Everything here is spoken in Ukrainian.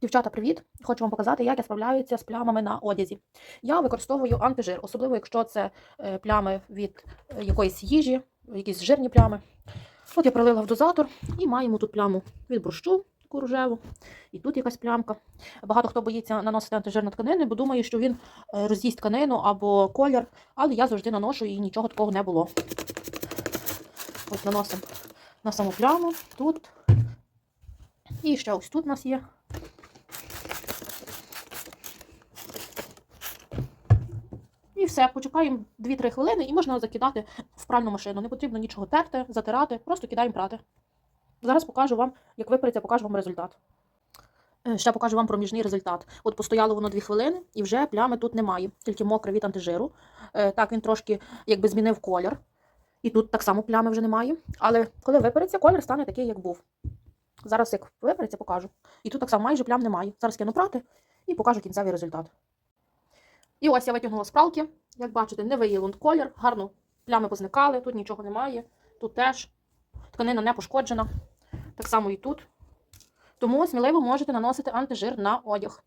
Дівчата, привіт! Хочу вам показати, як я справляюся з плямами на одязі. Я використовую антижир, особливо якщо це е, плями від е, якоїсь їжі, якісь жирні плями. От я пролила в дозатор і маємо тут пляму від борщу, таку рожеву, і тут якась плямка. Багато хто боїться наносити антижир на тканини, бо думає, що він е, роз'їсть тканину або колір, але я завжди наношу і нічого такого не було. Ось наносимо на саму пляму, тут. І ще ось тут у нас є. Все, почекаємо 2-3 хвилини і можна закидати в пральну машину. Не потрібно нічого терти, затирати, просто кидаємо прати. Зараз покажу вам, як випереться, покажу вам результат. Е, Ще покажу вам проміжний результат. От постояло воно 2 хвилини і вже плями тут немає, тільки мокре від антижиру. Е, Так, він трошки якби змінив колір. І тут так само плями вже немає. Але коли випереться, колір стане такий, як був. Зараз, як випереться, покажу. І тут так само майже плям немає. Зараз кину прати і покажу кінцевий результат. І ось я витягнула з пралки. Як бачите, не виїло колір, гарно плями позникали, тут нічого немає, тут теж тканина не пошкоджена. Так само і тут. Тому сміливо можете наносити антижир на одяг.